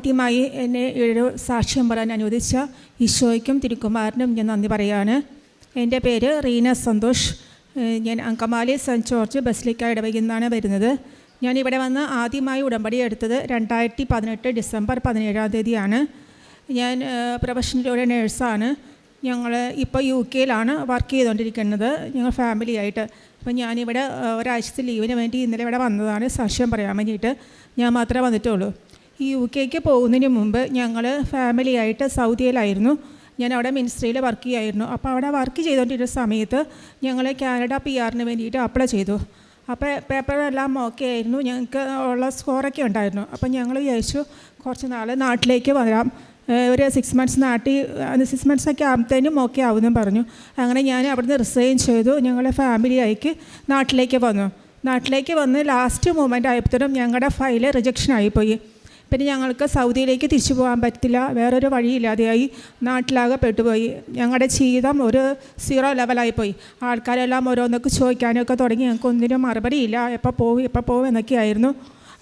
ആദ്യമായി എന്നെ ഒരു സാക്ഷ്യം പറയാൻ അനുവദിച്ച ഈശോയ്ക്കും തിരുക്കുമാരനും ഞാൻ നന്ദി പറയാണ്. എന്റെ പേര് റീന സന്തോഷ്. ഞാൻ അങ്കമാലി സെന്റ് ജോർജ് ബസിലിക്ക ഇടവകയിൽ നിന്നാണ് വരുന്നത്. ഞാൻ ഇവിടെ വന്ന് ആദ്യമായി ഉടമ്പടി എടുത്തത് രണ്ടായിരത്തി പതിനെട്ട് ഡിസംബർ പതിനേഴാം തീയതിയാണ്. ഞാൻ പ്രൊഫഷണലിലൂടെ നേഴ്സാണ്. ഞങ്ങൾ ഇപ്പോൾ യു കെയിലാണ് വർക്ക് ചെയ്തുകൊണ്ടിരിക്കുന്നത്. ഞങ്ങൾ ഫാമിലി ആയിട്ട് അപ്പോൾ ഞാനിവിടെ ഒരാഴ്ചത്തെ ലീവിന് വേണ്ടി ഇന്നലെ ഇവിടെ വന്നതാണ്. സാക്ഷ്യം പറയാൻ വേണ്ടിയിട്ട്. ഞാൻ മാത്രമേ വന്നിട്ടുള്ളൂ. യു കെക്ക് പോകുന്നതിന് മുമ്പ് ഞങ്ങൾ ഫാമിലി ആയിട്ട് സൗദിയിലായിരുന്നു. ഞാൻ അവിടെ മിനിസ്ട്രിയിൽ വർക്ക് ചെയ്യായിരുന്നു. അപ്പോൾ അവിടെ വർക്ക് ചെയ്തുകൊണ്ടിരുന്ന സമയത്ത് ഞങ്ങൾ കാനഡ പി ആറിന് വേണ്ടിയിട്ട് അപ്ലൈ ചെയ്തു. അപ്പോൾ പേപ്പറെല്ലാം ഓക്കെ ആയിരുന്നു. ഞങ്ങൾക്ക് ഉള്ള സ്കോറൊക്കെ ഉണ്ടായിരുന്നു. അപ്പോൾ ഞങ്ങൾ വിചാരിച്ചു കുറച്ച് നാൾ നാട്ടിലേക്ക് വരാം. ഒരു സിക്സ് മന്ത്സ് നാട്ടിൽ സിക്സ് മന്ത്സ് ഒക്കെ ആകുമ്പോഴത്തേനും ഓക്കെ ആവുമെന്നും പറഞ്ഞു. അങ്ങനെ ഞാൻ അവിടുന്ന് റിസൈൻ ചെയ്തു. ഞങ്ങളെ ഫാമിലി ആയിക്ക് നാട്ടിലേക്ക് വന്നു. നാട്ടിലേക്ക് വന്ന് ലാസ്റ്റ് മൂമെന്റ് ആയപ്പോഴും ഞങ്ങളുടെ ഫയൽ റിജക്ഷൻ ആയിപ്പോയി. പിന്നെ ഞങ്ങൾക്ക് സൗദിയിലേക്ക് തിരിച്ചു പോകാൻ പറ്റില്ല. വേറൊരു വഴിയില്ലാതെയായി നാട്ടിലാകെ പെട്ടുപോയി. ഞങ്ങളുടെ ജീവിതം ഒരു സീറോ ലെവലായിപ്പോയി ആൾക്കാരെല്ലാം ഓരോന്നൊക്കെ ചോദിക്കാനൊക്കെ തുടങ്ങി. ഞങ്ങൾക്ക് ഒന്നിനും മറുപടിയില്ല എപ്പോൾ പോകും എപ്പോൾ പോകും എന്നൊക്കെയായിരുന്നു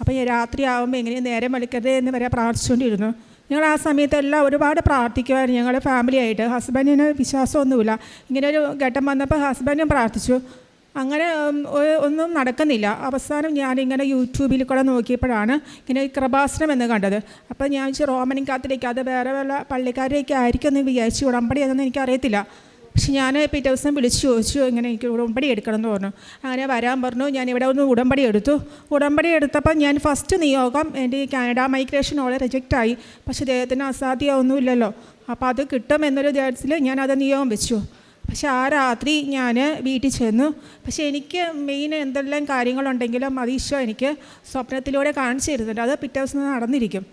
അപ്പോൾ ഈ രാത്രി ആകുമ്പോൾ എങ്ങനെ നേരം വലിക്കരുത് എന്ന് വരെ പ്രാർത്ഥിച്ചുകൊണ്ടിരുന്നു. ഞങ്ങൾ ആ സമയത്തെല്ലാം ഒരുപാട് പ്രാർത്ഥിക്കുമായിരുന്നു ഞങ്ങളുടെ ഫാമിലി ആയിട്ട്. ഹസ്ബൻഡിന് വിശ്വാസമൊന്നുമില്ല. ഇങ്ങനെ ഒരു ഘട്ടം വന്നപ്പോൾ ഹസ്ബൻഡും പ്രാർത്ഥിച്ചു. അങ്ങനെ ഒന്നും നടക്കുന്നില്ല. അവസാനം ഞാനിങ്ങനെ യൂട്യൂബിൽ കൂടെ നോക്കിയപ്പോഴാണ് ഇങ്ങനെ ഈ കൃപാസനം എന്ന് കണ്ടത്. അപ്പോൾ ഞാൻ വെച്ച് റോമൻ കാത്തിലേക്ക് അത് വേറെ വല്ല പള്ളിക്കാരെയൊക്കെ ആയിരിക്കും എന്ന് വിചാരിച്ചു. ഉടമ്പടി എന്നൊന്നും എനിക്കറിയത്തില്ല പക്ഷെ ഞാൻ പിറ്റേ ദിവസം വിളിച്ചു ചോദിച്ചു ഇങ്ങനെ എനിക്ക് ഉടമ്പടി എടുക്കണം എന്ന് പറഞ്ഞു. അങ്ങനെ വരാൻ പറഞ്ഞു. ഞാൻ ഇവിടെ ഒന്ന് ഉടമ്പടി എടുത്തു. ഉടമ്പടി എടുത്തപ്പോൾ ഞാൻ ഫസ്റ്റ് നിയോഗം എന്റെ ഈ കാനഡ മൈഗ്രേഷൻ ഓളെ റിജക്റ്റായി പക്ഷേ അദ്ദേഹത്തിന് അസാധ്യമൊന്നുമില്ലല്ലോ അപ്പോൾ അത് കിട്ടും എന്നൊരു ധ്യാനത്തിൽ ഞാൻ അത് നിയോഗം വെച്ചു. പക്ഷെ ആ രാത്രി ഞാൻ വീട്ടിൽ ചെന്നു. പക്ഷെ എനിക്ക് മെയിൻ എന്തെല്ലാം കാര്യങ്ങളുണ്ടെങ്കിലും അത് ഈശോ എനിക്ക് സ്വപ്നത്തിലൂടെ കാണിച്ചു തരുന്നുണ്ട്. അത് പിറ്റേ ദിവസം നടന്നിരിക്കും.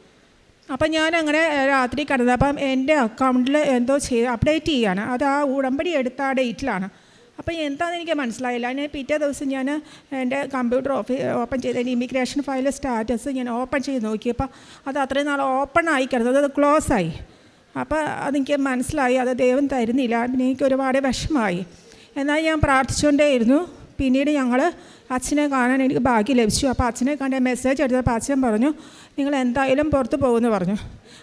അപ്പം ഞാൻ അങ്ങനെ രാത്രി അപ്പം എന്റെ അക്കൗണ്ടിൽ എന്തോ ചെയ്ത് അപ്ഡേറ്റ് ചെയ്യാണ്. അത് ആ ഉടമ്പടി എടുത്ത ആ ഡേറ്റിലാണ് അപ്പം എന്താണെന്ന് എനിക്ക് മനസ്സിലായില്ല. ഞാൻ പിറ്റേ ദിവസം ഞാൻ എന്റെ കമ്പ്യൂട്ടർ ഓഫീസ് ഓപ്പൺ ചെയ്ത് എന്റെ ഇമിഗ്രേഷൻ ഫയൽ സ്റ്റാറ്റസ് ഞാൻ ഓപ്പൺ ചെയ്ത് നോക്കിയപ്പോൾ അത് അത്രയും നാൾ ഓപ്പൺ ആയി കിടന്നത്. അത് ക്ലോസ് ആയി. അപ്പോൾ അതെനിക്ക് മനസ്സിലായി അത് ദൈവം തരുന്നില്ല പിന്നെ എനിക്ക് ഒരുപാട് വിഷമമായി. എന്നാൽ ഞാൻ പ്രാർത്ഥിച്ചുകൊണ്ടേയിരുന്നു. പിന്നീട് ഞങ്ങൾ അച്ഛനെ കാണാൻ എനിക്ക് ഭാഗ്യം ലഭിച്ചു. അപ്പോൾ അച്ഛനെ കണ്ട മെസ്സേജ് എടുത്തപ്പോൾ അച്ഛൻ പറഞ്ഞു നിങ്ങൾ എന്തായാലും പുറത്ത് പോകുമെന്ന് പറഞ്ഞു.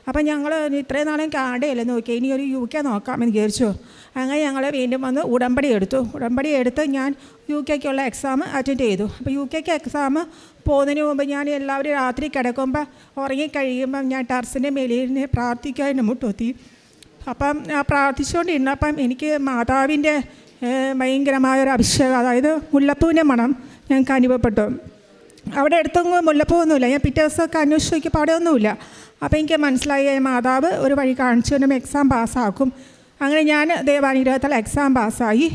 അപ്പം ഞങ്ങൾ ഇത്രയും നാളും കാണ്ടയല്ലേ നോക്കി ഇനി ഒരു യു കെ നോക്കാമെന്ന് വിചാരിച്ചു. അങ്ങനെ ഞങ്ങൾ വീണ്ടും വന്ന് ഉടമ്പടി എടുത്തു. ഉടമ്പടി എടുത്ത് ഞാൻ യു കെക്കുള്ള എക്സാം അറ്റൻഡ് ചെയ്തു. അപ്പോൾ യു കെക്ക് എക്സാം പോകുന്നതിന് മുമ്പ് ഞാൻ എല്ലാവരും രാത്രി കിടക്കുമ്പോൾ ഉറങ്ങിക്കഴിയുമ്പം ഞാൻ ടർസിന്റെ മേലിരുന്ന് പ്രാർത്ഥിക്കാൻ മുട്ടുത്തി. അപ്പം പ്രാർത്ഥിച്ചുകൊണ്ടിരുന്നപ്പം എനിക്ക് മാതാവിന്റെ ഏഹ്, ഭയങ്കരമായ ഒരു അഭിഷേകം. അതായത് മുല്ലപ്പൂവിന്റെ മണം ഞങ്ങൾക്ക് അനുഭവപ്പെട്ടു. അവിടെ അടുത്തൊന്നും മുല്ലപ്പൂവൊന്നുമില്ല. ഞാൻ പിറ്റേ ദിവസമൊക്കെ അന്വേഷിച്ച് നോക്കിയപ്പോൾ അവിടെ ഒന്നുമില്ല. അപ്പോൾ എനിക്ക് മനസ്സിലായി മാതാവ് ഒരു വഴി കാണിച്ചു. തന്നെ എക്സാം പാസ്സാക്കും അങ്ങനെ ഞാൻ ദേവാനുഗ്രഹത്തിൽ എക്സാം പാസ്സായി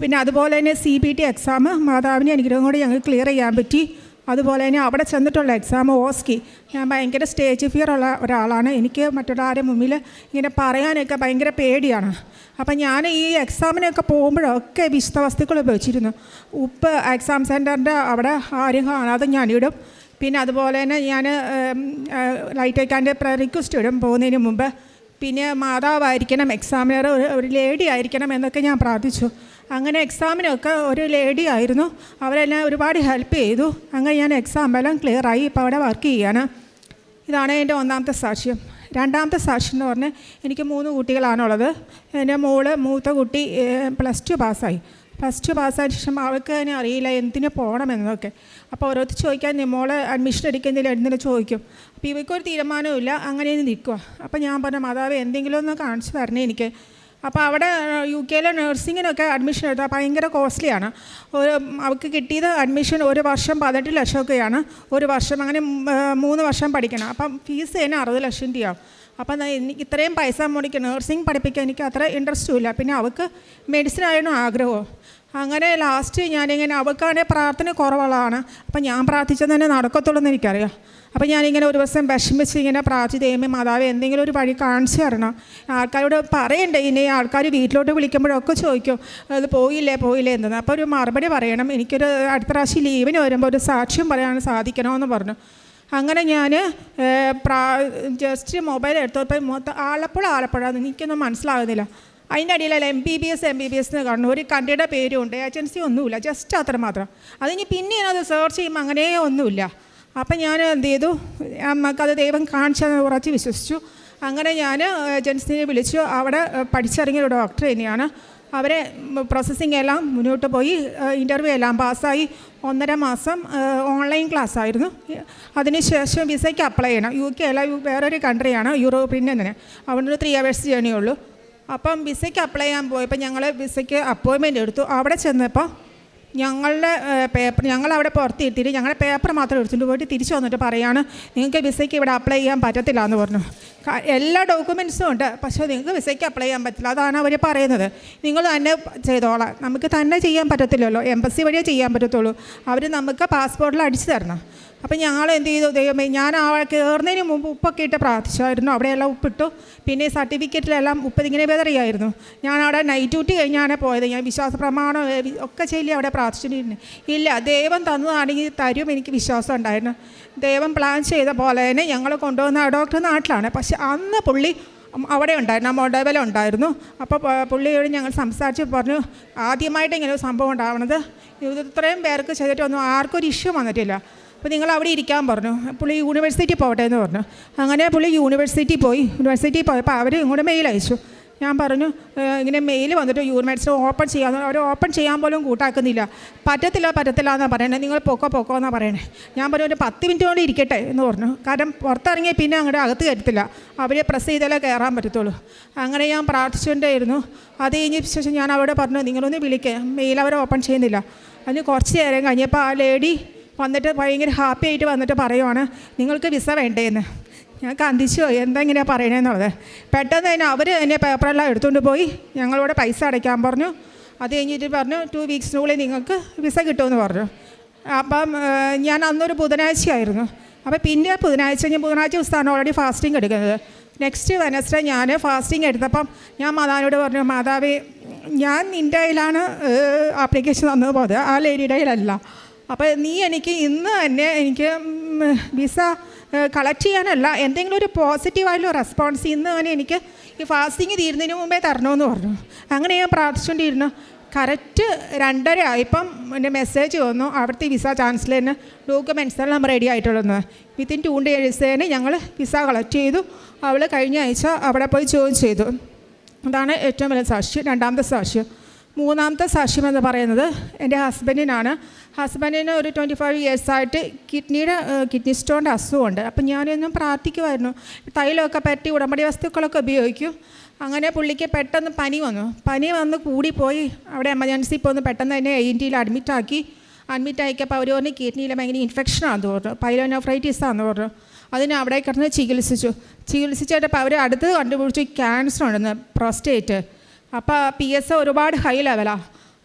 പിന്നെ അതുപോലെ തന്നെ സി ബി ടി എക്സാം മാതാവിന്റെ അനുഗ്രഹം കൂടി ഞങ്ങൾക്ക് ക്ലിയർ ചെയ്യാൻ പറ്റി. അതുപോലെ തന്നെ അവിടെ ചെന്നിട്ടുള്ള എക്സാം ഓസ്കി. ഞാൻ ഭയങ്കര സ്റ്റേജ് ഫിയർ ഉള്ള ഒരാളാണ്. എനിക്ക് മറ്റുള്ള മുമ്പിൽ ഇങ്ങനെ പറയാനൊക്കെ ഭയങ്കര പേടിയാണ്. അപ്പം ഞാൻ ഈ എക്സാമിനൊക്കെ പോകുമ്പോഴൊക്കെ വിശുദ്ധ വസ്തുക്കൾ ഉപയോഗിച്ചിരുന്നു. ഉപ്പ് എക്സാം സെന്ററിന്റെ അവിടെ ആരും കാണാതെ ഞാനിടും പിന്നെ അതുപോലെ തന്നെ ഞാൻ ലൈറ്റ് വയ്ക്കാന്റെ റിക്വസ്റ്റ് ഇടും പോകുന്നതിന് മുമ്പ്. പിന്നെ മാതാവായിരിക്കണം എക്സാമിനർ ഒരു ലേഡി ആയിരിക്കണം എന്നൊക്കെ ഞാൻ പ്രാർത്ഥിച്ചു. അങ്ങനെ എക്സാമിനൊക്കെ ഒരു ലേഡി ആയിരുന്നു. അവരെന്നെ ഒരുപാട് ഹെൽപ്പ് ചെയ്തു. അങ്ങനെ ഞാൻ എക്സാം എല്ലാം ക്ലിയറായി ഇപ്പോൾ അവിടെ വർക്ക് ചെയ്യാണ്. ഇതാണ് എന്റെ ഒന്നാമത്തെ സാക്ഷ്യം. രണ്ടാമത്തെ സാക്ഷ്യം എന്ന് പറഞ്ഞാൽ എനിക്ക് മൂന്ന് കുട്ടികളാണുള്ളത്. എന്റെ മോൾ മൂത്ത കുട്ടി പ്ലസ് ടു പാസ്സായി പ്ലസ് ടു പാസ്സായ ശേഷം അവൾക്ക് തന്നെ അറിയില്ല എന്തിനു പോകണമെന്നൊക്കെ അപ്പോൾ ഓരോരുത്തർ ചോദിക്കാൻ മോൾ അഡ്മിഷൻ എടുക്കുന്നില്ല എന്തിനു ചോദിക്കും? അപ്പോൾ ഇവയ്ക്കൊരു തീരുമാനമില്ല അങ്ങനെ നിൽക്കുക അപ്പോൾ ഞാൻ പറഞ്ഞു മാതാവ് എന്തെങ്കിലും ഒന്ന് കാണിച്ചു തരണേ എനിക്ക്. അപ്പോൾ അവിടെ യു കെയിലെ നഴ്സിങ്ങിനൊക്കെ അഡ്മിഷൻ എടുത്താൽ ഭയങ്കര കോസ്റ്റ്ലിയാണ് ഒരു അവർക്ക് കിട്ടിയത് അഡ്മിഷൻ ഒരു വർഷം പതിനെട്ട് ലക്ഷമൊക്കെയാണ്. ഒരു വർഷം അങ്ങനെ മൂന്ന് വർഷം പഠിക്കണം. അപ്പം ഫീസ് തന്നെ അറുപത് ലക്ഷം രൂപയാവും അപ്പം എനിക്ക് ഇത്രയും പൈസ മുടക്കി നഴ്സിംഗ് പഠിപ്പിക്കാൻ എനിക്ക് അത്ര ഇൻട്രസ്റ്റും ഇല്ല. പിന്നെ അവൾക്ക് മെഡിസിൻ ആയിരുന്നു ആഗ്രഹവും അങ്ങനെ ലാസ്റ്റ് ഞാനിങ്ങനെ അവൾക്കാണെങ്കിൽ പ്രാർത്ഥന കുറവുള്ളതാണ്. അപ്പം ഞാൻ പ്രാർത്ഥിച്ചത് തന്നെ നടക്കത്തുള്ളൂ എന്ന് എനിക്കറിയാം. അപ്പം ഞാനിങ്ങനെ ഒരു ദിവസം വിഷമിച്ച് ഇങ്ങനെ പ്രാർത്ഥിച്ച് ദൈവമേ മാതാവ് എന്തെങ്കിലും ഒരു വഴി കാണിച്ചു തരണം? ആൾക്കാരോട് പറയണ്ടേ ഇനി ആൾക്കാർ വീട്ടിലോട്ട് വിളിക്കുമ്പോഴൊക്കെ ചോദിക്കും അത് പോയില്ലേ പോയില്ലേ? എന്തെന്ന്. അപ്പോൾ ഒരു മറുപടി പറയണം. എനിക്കൊരു അടുത്ത പ്രാവശ്യം ലീവിന് വരുമ്പോൾ ഒരു സാക്ഷ്യം പറയാൻ സാധിക്കണമെന്ന് പറഞ്ഞു. അങ്ങനെ ഞാൻ പ്രാ ജസ്റ്റ് മൊബൈൽ എടുത്തപ്പോൾ മൊത്തം ആലപ്പുഴ ആലപ്പുഴ എനിക്കൊന്നും മനസ്സിലാകുന്നില്ല അതിന്റെ അടിയിലല്ല M B B S M B B S എന്ന് കാണുന്നു. ഒരു കണ്ടിയുടെ പേരും ഉണ്ട് ഏജൻസി ഒന്നുമില്ല. ജസ്റ്റ് അത്ര മാത്രം. അതിന് പിന്നെ അത് സെർച്ച് ചെയ്യുമ്പോൾ അങ്ങനെ ഒന്നുമില്ല. അപ്പം ഞാൻ എന്ത് ചെയ്തു? നമുക്കത് ദൈവം കാണിച്ചെന്ന് ഉറച്ച് വിശ്വസിച്ചു. അങ്ങനെ ഞാൻ ഏജൻസിനെ വിളിച്ചു. അവിടെ പഠിച്ചിറങ്ങിയ ഒരു ഡോക്ടർ തന്നെയാണ്. അവരെ പ്രോസസ്സിംഗ് എല്ലാം മുന്നോട്ട് പോയി. ഇന്റർവ്യൂ എല്ലാം പാസ്സായി. ഒന്നര മാസം ഓൺലൈൻ ക്ലാസ് ആയിരുന്നു. അതിനുശേഷം വിസയ്ക്ക് അപ്ലൈ ചെയ്യണം. യു കെ അല്ല വേറൊരു കൺട്രിയാണ് യൂറോപ്പിന്റെ തന്നെ. അവിടെ ഒരു ത്രീ അവേഴ്സ് ജേണിയുള്ളൂ അപ്പം വിസയ്ക്ക് അപ്ലൈ ചെയ്യാൻ പോയപ്പോൾ ഞങ്ങൾ വിസയ്ക്ക് അപ്പോയിൻമെന്റ് എടുത്തു. അവിടെ ചെന്നപ്പോൾ ഞങ്ങളുടെ പേപ്പർ ഞങ്ങൾ അവിടെ പുറത്തിരുത്തിയിട്ട് ഞങ്ങളുടെ പേപ്പർ മാത്രം എടുത്തുകൊണ്ട് പോയിട്ട് തിരിച്ചു വന്നിട്ട് പറയാണ് നിങ്ങൾക്ക് വിസയ്ക്ക് ഇവിടെ അപ്ലൈ ചെയ്യാൻ പറ്റത്തില്ല എന്ന് പറഞ്ഞു. എല്ലാ ഡോക്യുമെന്റ്സും ഉണ്ട് പക്ഷേ നിങ്ങൾക്ക് വിസയ്ക്ക് അപ്ലൈ ചെയ്യാൻ പറ്റില്ല. അതാണ് അവർ പറയുന്നത്. നിങ്ങൾ തന്നെ ചെയ്തോളാം. നമുക്ക് തന്നെ ചെയ്യാൻ പറ്റത്തില്ലല്ലോ. എംബസി വഴിയേ ചെയ്യാൻ പറ്റത്തുള്ളൂ. അവർ നമുക്ക് പാസ്പോർട്ടിൽ അടിച്ചു തരണം. അപ്പം ഞങ്ങൾ എന്ത് ചെയ്തു? ദൈവമേ ഞാൻ ആ കയറുന്നതിന് മുമ്പ് ഉപ്പൊക്കെ ഇട്ട് പ്രാർത്ഥിച്ചായിരുന്നു. അവിടെയെല്ലാം ഉപ്പിട്ടു. പിന്നെ സർട്ടിഫിക്കറ്റിലെല്ലാം ഉപ്പ് ഇങ്ങനെ വെതറിയായിരുന്നു ഞാൻ അവിടെ നൈറ്റ് ഡ്യൂട്ടി കഴിഞ്ഞാണ് പോയത്. ഞാൻ വിശ്വാസ പ്രമാണം ഒക്കെ ചൊല്ലി അവിടെ പ്രാർത്ഥിച്ചിട്ടുണ്ട്. ഇല്ല ദൈവം തന്നതാണെങ്കിൽ തരും എനിക്ക് വിശ്വാസം ഉണ്ടായിരുന്നു. ദൈവം പ്ലാൻ ചെയ്ത പോലെ തന്നെ ഞങ്ങൾ കൊണ്ടുവന്ന ഡോക്ടർ നാട്ടിലാണ്. പക്ഷെ അന്ന് പുള്ളി അവിടെ ഉണ്ടായിരുന്നു ആ മോഡവല ഉണ്ടായിരുന്നു. അപ്പോൾ പുള്ളിയോട് ഞങ്ങൾ സംസാരിച്ച് പറഞ്ഞു ആദ്യമായിട്ട് ഇങ്ങനെ ഒരു സംഭവം ഉണ്ടാവണത്. ഇത് ഇത്രയും പേർക്ക് ചെയ്തിട്ടൊന്നും ആർക്കും ഒരു ഇഷ്യൂ വന്നിട്ടില്ല. അപ്പോൾ നിങ്ങൾ അവിടെ ഇരിക്കാൻ പറഞ്ഞു. പുള്ളി യൂണിവേഴ്സിറ്റി പോകട്ടെ എന്ന് പറഞ്ഞു. അങ്ങനെ പുള്ളി യൂണിവേഴ്സിറ്റി പോയി. യൂണിവേഴ്സിറ്റി പോയപ്പോൾ അവർ ഇങ്ങോട്ട് മെയിൽ അയച്ചു. ഞാൻ പറഞ്ഞു ഇങ്ങനെ മെയിൽ വന്നിട്ട് യൂണിവേഴ്സിറ്റി ഓപ്പൺ ചെയ്യാമെന്ന് അവർ ഓപ്പൺ ചെയ്യാൻ പോലും കൂട്ടാക്കുന്നില്ല. പറ്റത്തില്ല പറ്റത്തില്ല എന്നാണ് പറയണത് നിങ്ങൾ പൊക്കോ പൊക്കോ എന്നാണ് പറയണേ. ഞാൻ പറഞ്ഞു ഒരു പത്ത് മിനിറ്റ് കൊണ്ട് ഇരിക്കട്ടെ എന്ന് പറഞ്ഞു. കാരണം പുറത്തിറങ്ങിയ പിന്നെ അങ്ങോട്ട് അകത്ത് കയറ്റത്തില്ല. അവരെ പ്രസ് ചെയ്താലേ കയറാൻ പറ്റത്തുള്ളൂ. അങ്ങനെ ഞാൻ പ്രാർത്ഥിച്ചുകൊണ്ടേയിരുന്നു. അത് കഴിഞ്ഞ ശേഷം ഞാൻ അവിടെ പറഞ്ഞു നിങ്ങളൊന്ന് വിളിക്കുക മെയിൽ അവർ ഓപ്പൺ ചെയ്യുന്നില്ല. അതിന് കുറച്ച് നേരം കഴിഞ്ഞപ്പോൾ ആ ലേഡി വന്നിട്ട് ഭയങ്കര ഹാപ്പി ആയിട്ട് വന്നിട്ട് പറയുവാണ് നിങ്ങൾക്ക് വിസ വേണ്ടേന്ന്. ഞാൻ കന്തിച്ചു പോയി എന്താ ഇങ്ങനെയാണ് പറയണേന്നുള്ളത്? പെട്ടെന്ന് തന്നെ അവർ തന്നെ പേപ്പറെല്ലാം എടുത്തുകൊണ്ട് പോയി ഞങ്ങളോട് പൈസ അടയ്ക്കാൻ പറഞ്ഞു. അത് കഴിഞ്ഞിട്ട് പറഞ്ഞു ടു വീക്സിനുള്ളിൽ നിങ്ങൾക്ക് വിസ കിട്ടുമെന്ന് പറഞ്ഞു. അപ്പം ഞാൻ അന്നൊരു ബുധനാഴ്ചയായിരുന്നു. അപ്പോൾ പിന്നെ ബുധനാഴ്ച ഞാൻ ബുധനാഴ്ച ദിവസമാണ് ഓൾറെഡി ഫാസ്റ്റിംഗ് എടുക്കുന്നത്. നെക്സ്റ്റ് വെനസ്ഡേ ഞാൻ ഫാസ്റ്റിംഗ് എടുത്തപ്പം ഞാൻ മാതാവിനോട് പറഞ്ഞു മാതാവേ ഞാൻ നിന്റെ കയ്യിലാണ് ആപ്ലിക്കേഷൻ തന്നത് പോയത് ആ ലേഡിയുടെ കയ്യിലല്ല. അപ്പോൾ നീ എനിക്ക് ഇന്ന് തന്നെ എനിക്ക് വിസ കളക്ട് ചെയ്യാനല്ല എന്തെങ്കിലും ഒരു പോസിറ്റീവായിട്ടുള്ള റെസ്പോൺസ് ഇന്ന് തന്നെ എനിക്ക് ഈ ഫാസ്റ്റിങ് തീരുന്നതിന് മുമ്പേ തരണമെന്ന് പറഞ്ഞു. അങ്ങനെ ഞാൻ പ്രാർത്ഥിച്ചുകൊണ്ടിരുന്നു. കറക്റ്റ് രണ്ടര ആയപ്പം എന്റെ മെസ്സേജ് വന്നു. അവിടുത്തെ വിസ ചാൻസലറിന് ഡോക്യുമെന്റ്സ് എല്ലാം റെഡി ആയിട്ടുള്ളതെന്ന്. വിത്തിൻ ടു ഡേയ്സേന് ഞങ്ങൾ വിസ കളക്ട് ചെയ്തു. അവൾ കഴിഞ്ഞ ആഴ്ച അവിടെ പോയി ജോയിൻ ചെയ്തു. അതാണ് ഏറ്റവും വലിയ സാക്ഷ്യം രണ്ടാമത്തെ സാക്ഷ്യം. മൂന്നാമത്തെ സാക്ഷ്യം എന്ന് പറയുന്നത് എന്റെ ഹസ്ബൻഡിനാണ് ഹസ്ബൻഡിന് ഒരു ട്വന്റി ഫൈവ് ഇയേഴ്സായിട്ട് കിഡ്നിയുടെ കിഡ്നി സ്റ്റോണിന്റെ അസുഖമുണ്ട്. അപ്പം ഞാനൊന്നും പ്രാർത്ഥിക്കുമായിരുന്നു. തൈലമൊക്കെ പറ്റി ഉടമ്പടി വസ്തുക്കളൊക്കെ ഉപയോഗിക്കും. അങ്ങനെ പുള്ളിക്ക് പെട്ടെന്ന് പനി വന്നു. പനി വന്ന് കൂടിപ്പോയി. അവിടെ എമർജൻസി പോന്ന് പെട്ടെന്ന് തന്നെ എ ടിയിൽ അഡ്മിറ്റാക്കി അഡ്മിറ്റ് ആയിക്കപ്പോൾ അവർ പറഞ്ഞു കിഡ്നിയിൽ ഭയങ്കര ഇൻഫെക്ഷനാണെന്ന് പറഞ്ഞു. പൈലോനോഫ്രൈറ്റിസ് ആണെന്ന് പറഞ്ഞു. അതിന് അവിടെ കിടന്ന് ചികിത്സിച്ചു. ചികിത്സിച്ചിട്ടപ്പോൾ അവർ അടുത്ത് കണ്ടുപിടിച്ചു. ക്യാൻസർ ഉണ്ടെന്ന്. പ്രോസ്റ്റേറ്റ് അപ്പോൾ പി എസ് ഒരുപാട് ഹൈ ലെവലാണ്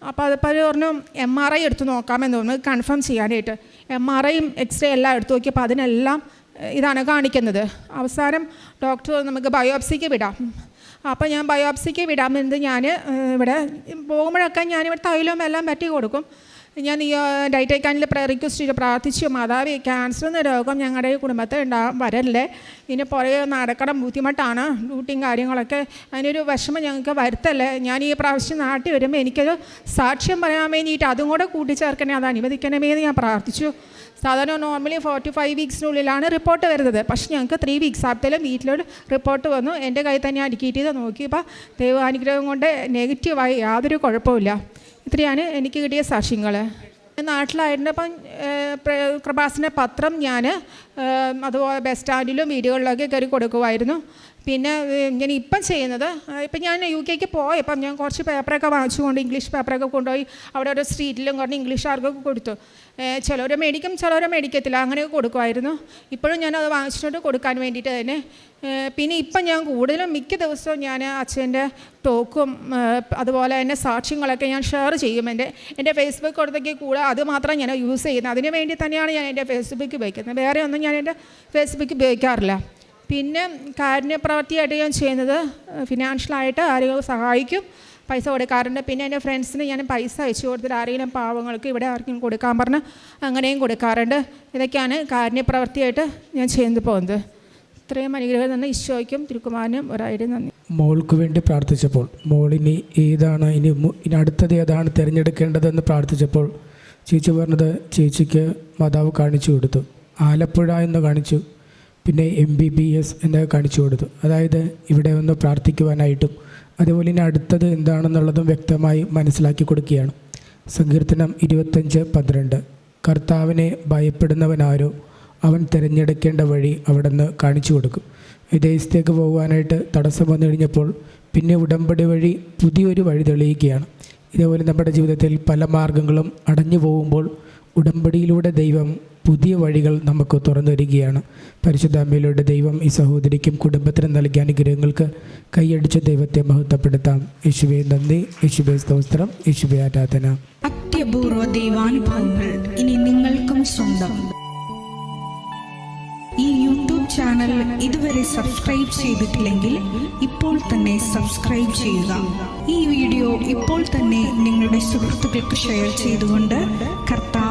അപ്പോൾ അതിപ്പോൾ അവർ പറഞ്ഞു എം ആർ ഐ എടുത്ത് നോക്കാമെന്ന് തോന്നുന്നു കൺഫേം ചെയ്യാനായിട്ട്. എം ആർ ഐയും എക്സ്റേ എല്ലാം എടുത്ത് നോക്കിയപ്പോൾ അതിനെല്ലാം ഇതാണ് കാണിക്കുന്നത്. അവസാനം ഡോക്ടർ നമുക്ക് ബയോപ്സിക്ക് വിടാം. അപ്പോൾ ഞാൻ ബയോപ്സിക്ക് വിടാമെന്ന് ഞാൻ ഇവിടെ പോകുമ്പോഴൊക്കെ ഞാനിവിടെ തൈലവും എല്ലാം പറ്റി കൊടുക്കും. ഞാൻ ഈ ഡൈറ്റൈക്കാനിൽ റിക്വസ്റ്റ് ചെയ്ത്. പ്രാർത്ഥിച്ചു. മാതാവ് ക്യാൻസർ എന്ന രോഗം ഞങ്ങളുടെ ഈ കുടുംബത്തിൽ ഉണ്ടാകാൻ വരല്ലേ? ഇതിന് പുറകെ നടക്കണം ബുദ്ധിമുട്ടാണ്. ഡ്യൂട്ടിയും കാര്യങ്ങളൊക്കെ അതിനൊരു വിഷമം ഞങ്ങൾക്ക് വരുത്തല്ലേ? ഞാൻ ഈ പ്രാവശ്യം നാട്ടിൽ വരുമ്പോൾ എനിക്കൊരു സാക്ഷ്യം പറയാൻ വേണ്ടിയിട്ട് അതും കൂടെ കൂട്ടിച്ചേർക്കണേ. അത് അനുവദിക്കണമേ എന്ന് ഞാൻ പ്രാർത്ഥിച്ചു. സാധാരണ നോർമലി ഫോർട്ടി ഫൈവ് വീക്സിനുള്ളിലാണ് റിപ്പോർട്ട് വരുന്നത്. പക്ഷേ ഞങ്ങൾക്ക് ത്രീ വീക്സ് ആപ്പത്തേലും വീട്ടിലൊരു റിപ്പോർട്ട് വന്നു. എന്റെ കയ്യിൽ തന്നെ അഡിക്കേറ്റ് ചെയ്ത് നോക്കിയപ്പോൾ ദൈവാനുഗ്രഹം കൊണ്ട് നെഗറ്റീവായി യാതൊരു കുഴപ്പമില്ല ഇത്രയാണ് എനിക്ക് കിട്ടിയ സാക്ഷ്യങ്ങൾ. നാട്ടിലായിരുന്നപ്പം പ്രഭാസിന്റെ പത്രം ഞാൻ അതുപോലെ ബസ് സ്റ്റാൻഡിലും വീടുകളിലൊക്കെ കയറി കൊടുക്കുമായിരുന്നു. പിന്നെ ഞാൻ ഇപ്പം ചെയ്യുന്നത് ഇപ്പം ഞാൻ യു കെക്ക് പോയപ്പം ഞാൻ കുറച്ച് പേപ്പറൊക്കെ വാങ്ങിച്ചുകൊണ്ട് ഇംഗ്ലീഷ് പേപ്പറൊക്കെ കൊണ്ടുപോയി അവിടെ ഓരോ സ്ട്രീറ്റിലും കുറഞ്ഞ് ഇംഗ്ലീഷുകാർക്കൊക്കെ കൊടുത്തു. ചിലവർ മേടിക്കും ചിലവർ മേടിക്കത്തില്ല അങ്ങനെയൊക്കെ കൊടുക്കുമായിരുന്നു. ഇപ്പോഴും ഞാൻ അത് വാങ്ങിച്ചിട്ട് കൊടുക്കാൻ വേണ്ടിയിട്ട് തന്നെ. പിന്നെ ഇപ്പം ഞാൻ കൂടുതലും മിക്ക ദിവസവും ഞാൻ അച്ഛന്റെ ടോക്കും അതുപോലെ തന്നെ സാക്ഷ്യങ്ങളൊക്കെ ഞാൻ ഷെയർ ചെയ്യും. എന്റെ എന്റെ ഫേസ്ബുക്ക് കൊടുത്തേക്ക് കൂടെ അത് മാത്രം ഞാൻ യൂസ് ചെയ്യുന്നത്. അതിന് വേണ്ടി തന്നെയാണ് ഞാൻ എന്റെ ഫേസ്ബുക്ക് ഉപയോഗിക്കുന്നത്. വേറെ ഒന്നും ഞാൻ എന്റെ ഫേസ്ബുക്ക് ഉപയോഗിക്കാറില്ല. പിന്നെ കാരുണ്യപ്രവർത്തിയായിട്ട് ഞാൻ ചെയ്യുന്നത് ഫിനാൻഷ്യലായിട്ട് ആരെങ്കിലും സഹായിക്കും പൈസ കൊടുക്കാറുണ്ട്. പിന്നെ എന്റെ ഫ്രണ്ട്സിന് ഞാൻ പൈസ അയച്ചു കൊടുത്തിട്ട് ആരെങ്കിലും പാവങ്ങൾക്ക് ഇവിടെ ആർക്കും കൊടുക്കാൻ പറഞ്ഞ് അങ്ങനെയും കൊടുക്കാറുണ്ട്. ഇതൊക്കെയാണ് കാരുണ്യപ്രവർത്തിയായിട്ട് ഞാൻ ചെയ്തു പോകുന്നത്. ഇത്രയും അനുഗ്രഹം തന്നെ ഈശോയ്ക്കും തിരുക്കുമാരനും ഒരായിരം നന്ദി. മോൾക്ക് വേണ്ടി പ്രാർത്ഥിച്ചപ്പോൾ മോളിനി ഏതാണ് ഇനി ഇനി അടുത്തത് ഏതാണ് തിരഞ്ഞെടുക്കേണ്ടതെന്ന് പ്രാർത്ഥിച്ചപ്പോൾ ചേച്ചി പറഞ്ഞത് ചേച്ചിക്ക് മാതാവ് കാണിച്ചു കൊടുത്തു. ആലപ്പുഴ എന്ന് കാണിച്ചു. പിന്നെ എം ബി ബി എസ് എന്നൊക്കെ കാണിച്ചു കൊടുത്തു. അതായത് ഇവിടെ ഒന്ന് പ്രാർത്ഥിക്കുവാനായിട്ടും അതുപോലെ ഇനി അടുത്തത് എന്താണെന്നുള്ളതും വ്യക്തമായി മനസ്സിലാക്കി കൊടുക്കുകയാണ്. സങ്കീർത്തനം ഇരുപത്തഞ്ച് പന്ത്രണ്ട്. കർത്താവിനെ ഭയപ്പെടുന്നവനാരോ അവൻ തിരഞ്ഞെടുക്കേണ്ട വഴി അവിടുന്ന് കാണിച്ചു കൊടുക്കും. വിദേശത്തേക്ക് പോകുവാനായിട്ട് തടസ്സം വന്നു കഴിഞ്ഞപ്പോൾ പിന്നെ ഉടമ്പടി വഴി പുതിയൊരു വഴി തെളിയിക്കുകയാണ് ഇതേപോലെ നമ്മുടെ ജീവിതത്തിൽ പല മാർഗങ്ങളും അടഞ്ഞു പോകുമ്പോൾ ഉടമ്പടിയിലൂടെ ദൈവം പുതിയ വഴികൾ നമുക്ക് തുറന്നു വരികയാണ് പരിശുദ്ധ അമ്മയിലൂടെ ദൈവം ഈ സഹോദരിക്കും കുടുംബത്തിനും നൽകിയ അനുഗ്രഹങ്ങൾക്ക് കൈയടിച്ച ദൈവത്തെ മഹത്വപ്പെടുത്താം. യേശുവെ നന്ദി. യേശുബെ സ്തോത്രം. യേശുബെ ആരാധന. അത്യപൂർവ ദൈവാനുഭവങ്ങൾ ഇനി നിങ്ങൾക്കും സ്വന്തം. ഈ യൂട്യൂബ് ചാനൽ ഇതുവരെ സബ്സ്ക്രൈബ് ചെയ്തിട്ടില്ലെങ്കിൽ ഇപ്പോൾ തന്നെ സബ്സ്ക്രൈബ് ചെയ്യുക. ഈ വീഡിയോ ഇപ്പോൾ തന്നെ നിങ്ങളുടെ സുഹൃത്തുക്കൾക്ക് ഷെയർ ചെയ്തുകൊണ്ട്